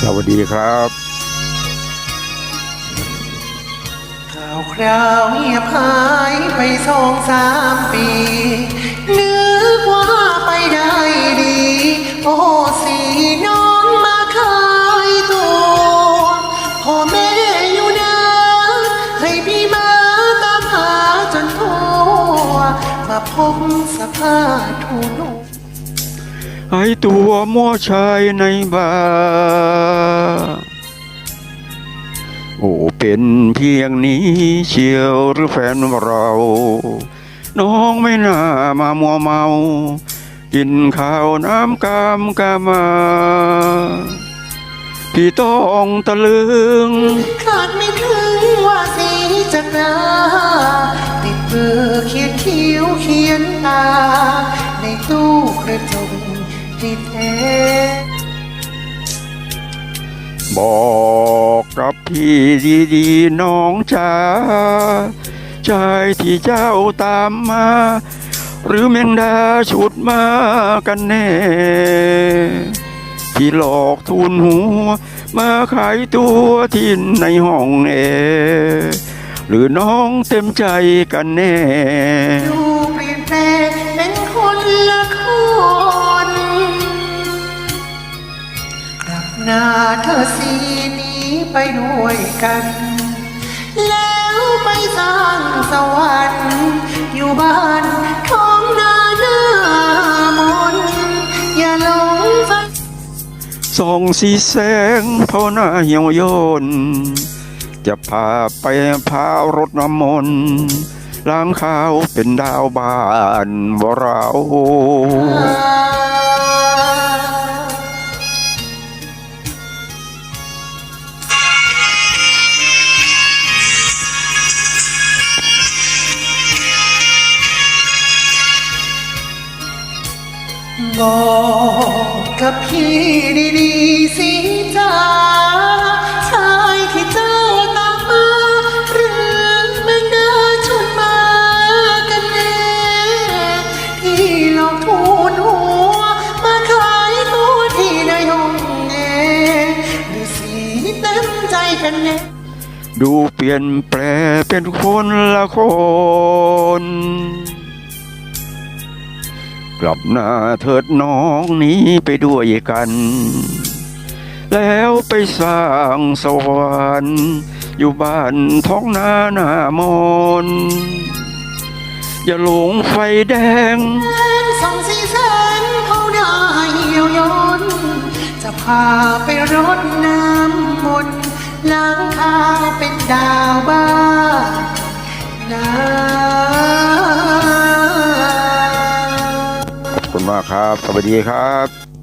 สวัสดีครับข่าวคราวเงียบหายไปสองสามปี นึกว่าไปได้ดี โอ้สีน้องมาขายตัวพ่อแม่อยู่นะให้พี่มาตามหาจนทั่วมาพบสภาพทูนุ่ ไอตัวมั่วชายในบาโอ้เป็นเพียงนี้เชียวหรือแฟนเรา น้องไม่น่ามามัวเมา กินข้าวน้ำกามกามาพี่ต้องตะลึงคาดไม่ถึงว่าสีจะกลาติดเบอเขียนคิ้วเขียนตา ในตู้กระจก ที่แท้บอกกับพี่ดีๆน้องจ๋าชายที่เจ้าตามมา หรือแมงดาฉุดมากันแน่ ที่หลอกทุนหัว มาขายตัวที่ในห้องเอหรือน้องเต็มใจกันแน่ น้าเธอสีนี้ไปด้วยกัน แล้วไปสร้างสวรรค์ อยู่บ้านท้องนาหน้ามน์อย่าหลงฝันส่องสีแสงเผาหน้าเหี่ยวยนจะพาไปพารถน้ำมนต์ล้างข้าวเป็นดาวบ้านบ่เรา บอกกับพี่ดีๆสิจ้าชายที่เจ้าตามมาหรือแมงดาชวนมากันแน่ที่หลอกทูนหัว มาขายตัวที่ในห้องแอร์หรือสีเต็มใจกันแน่ดูเปลี่ยนแปลเป็นคนละคน กลับหน้าเถิดน้องนี้ไปด้วยกัน แล้วไปสร้างสวรรค์อยู่บ้านท้องนาหน้ามนอย่าหลงไฟแดงสองสีแสนเขาได้เหี่ยวยนจะพาไปรดน้ำมนต์ล้างข้าวเป็นดาวบ้านากครับ สวัสดีครับ